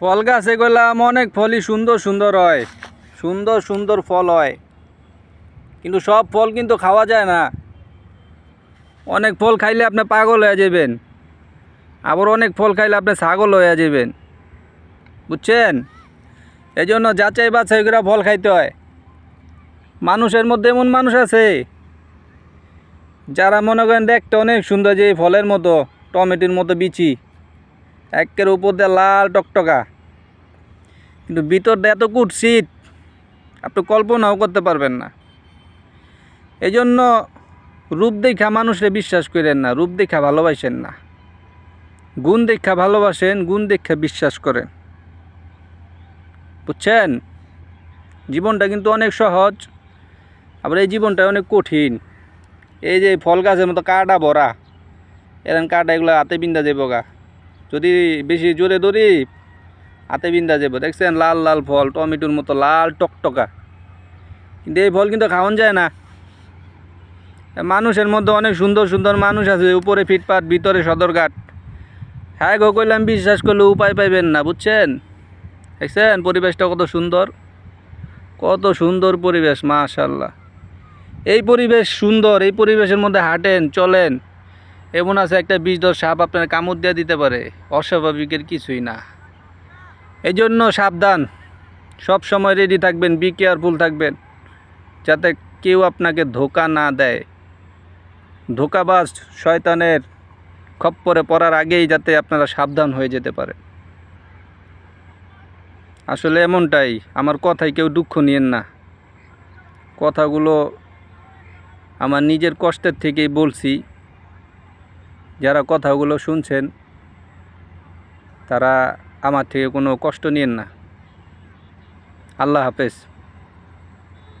ফল গাছে গেলাম, অনেক ফলই সুন্দর সুন্দর হয়। সুন্দর সুন্দর ফল হয়। কিন্তু সব ফল কিন্তু খাওয়া যায় না। অনেক ফল খাইলে আপনি পাগল হয়ে যাবেন। আবার অনেক ফল খাইলে আপনি ছাগল হয়ে যাবেন। বুঝছেন? এই জন্য যাচাই বাছাই করে ফল খাইতে হয়। মানুষের মধ্যে এমন মানুষ আছে, যারা মনে করেন দেখতে অনেক সুন্দর যে ফলের মতো, টমেটোর মতো বিচি। একের উপর দিয়ে লাল টকটকা। কিন্তু ভিতর দিয়ে এত কুটশিট আপনি কল্পনাও করতে পারবেন না। এই জন্য রূপ দেখা মানুষে বিশ্বাস করেন না, রূপ দেখা ভালোবাসেন না। গুণ দেখা ভালোবাসেন, গুণ দেখা বিশ্বাস করেন। বুঝছেন? জীবনটা কিন্তু অনেক সহজ, আবার এই জীবনটা অনেক কঠিন। এই যে ফল গাছের মতো কাটা ভরা এরকম কাটা এগুলো হাতে বিন্দা যাব গা। যদি বেশি জোরে ধরি, হাতে বিন্দা যাব। দেখছেন, লাল লাল ফল, টমেটোর মতো লাল টকটকা। কিন্তু এই ফল কিন্তু খাওয়ান যায় না। মানুষের মধ্যে অনেক সুন্দর সুন্দর মানুষ আছে, উপরে ফিটপাট ভিতরে সদরঘাট। হ্যাঁ গো, কইলাম বিশ্বাস করলে উপায় পাইবেন না, বুঝছেন? দেখছেন, পরিবেশটা কত সুন্দর। কত সুন্দর পরিবেশ মাশাল্লাহ এই পরিবেশ সুন্দর, এই পরিবেশের মধ্যে হাঁটেন, চলেন। এমন আছে, একটা বিষ দশ সাপ আপনার কামড় দিয়ে দিতে পারে। অস্বাভাবিকের কিছুই না। এই জন্য সাবধান। সব সময় রেডি থাকবেন বি কেয়ারফুল থাকবেন। যাতে কেউ আপনাকে ধোকা না দেয়। ধোকাবাজ শয়তানের খপ্পরে পড়ার আগেই যাতে আপনারা সাবধান হয়ে যেতে পারে আসলে এমনটাই, আমার কথায় কেউ দুঃখ নিয়েন না। কথাগুলো আমার নিজের কষ্টের থেকেই বলছি। যারা কথাগুলো শুনছেন তারা আমার থেকে কোনো কষ্ট নিন না। আল্লাহ হাফেজ।